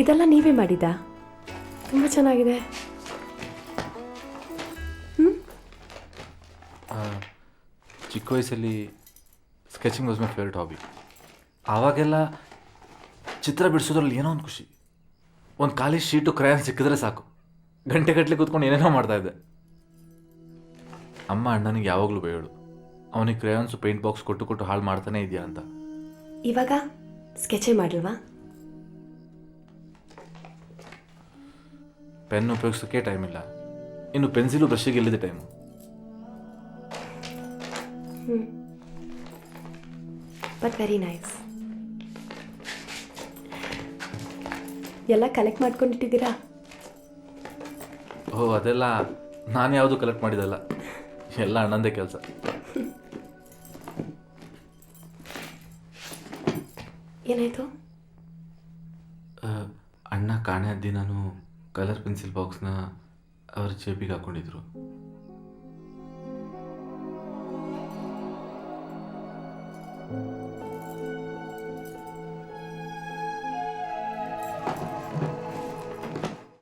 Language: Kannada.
ಇದೆಲ್ಲ ನೀವೇ ಮಾಡಿದ್ದಾ? ತುಂಬ ಚೆನ್ನಾಗಿದೆ. ಚಿಕ್ಕ ವಯಸ್ಸಲ್ಲಿ sketching was my favourite hobby ಆವಾಗೆಲ್ಲ ಚಿತ್ರ ಬಿಡಿಸೋದ್ರಲ್ಲಿ ಏನೋ ಒಂದು ಖುಷಿ. ಒಂದು ಖಾಲಿ ಶೀಟು ಕ್ರಯಾನ್ ಸಿಕ್ಕಿದ್ರೆ ಸಾಕು. ಗಂಟೆ ಗಟ್ಟಲೆ ಕೂತ್ಕೊಂಡು ಏನೇನೋ ಮಾಡ್ತಾಯಿದ್ದೆ ಅಮ್ಮ ಅಣ್ಣನಿಗೆ ಯಾವಾಗಲೂ ಬೇಯೋಳು. ಅವನಿಗೆ ಕ್ರಯಾನ್ಸು ಪೇಂಟ್ ಬಾಕ್ಸ್ ಕೊಟ್ಟು ಕೊಟ್ಟು ಹಾಳು ಮಾಡ್ತಾನೆ ಇದೆಯಾ ಅಂತ. ಇವಾಗ ಸ್ಕೆಚೇ ಮಾಡಲ್ವಾ? ಪೆನ್ ಉಪಯೋಗಿಸೋಕ್ಕೆ ಟೈಮ್ ಇಲ್ಲ. ಇನ್ನು ಪೆನ್ಸಿಲು ಬ್ರಷ್ಗೆ ಎಲ್ಲಿದೆ ಟೈಮು ಬಟ್ ವೆರಿ ನೈಸ್ ಎಲ್ಲ ಕಲೆಕ್ಟ್ ಮಾಡ್ಕೊಂಡಿಟ್ಟಿದ್ದೀರಾ? ಓ ಅದೆಲ್ಲ ನಾನು ಯಾವುದು ಕಲೆಕ್ಟ್ ಮಾಡಿದಲ್ಲ ಎಲ್ಲ ಅಣ್ಣಂದೇ ಕೆಲಸ. ಏನಾಯಿತು? ಅಣ್ಣ ಕಾಣೆ ಅದ್ದಿ ನಾನು ಕಲರ್ ಪೆನ್ಸಿಲ್ ಬಾಕ್ಸ್ನ ಅವ್ರ ಜೇಬಿಗೆ ಹಾಕ್ಕೊಂಡಿದ್ರು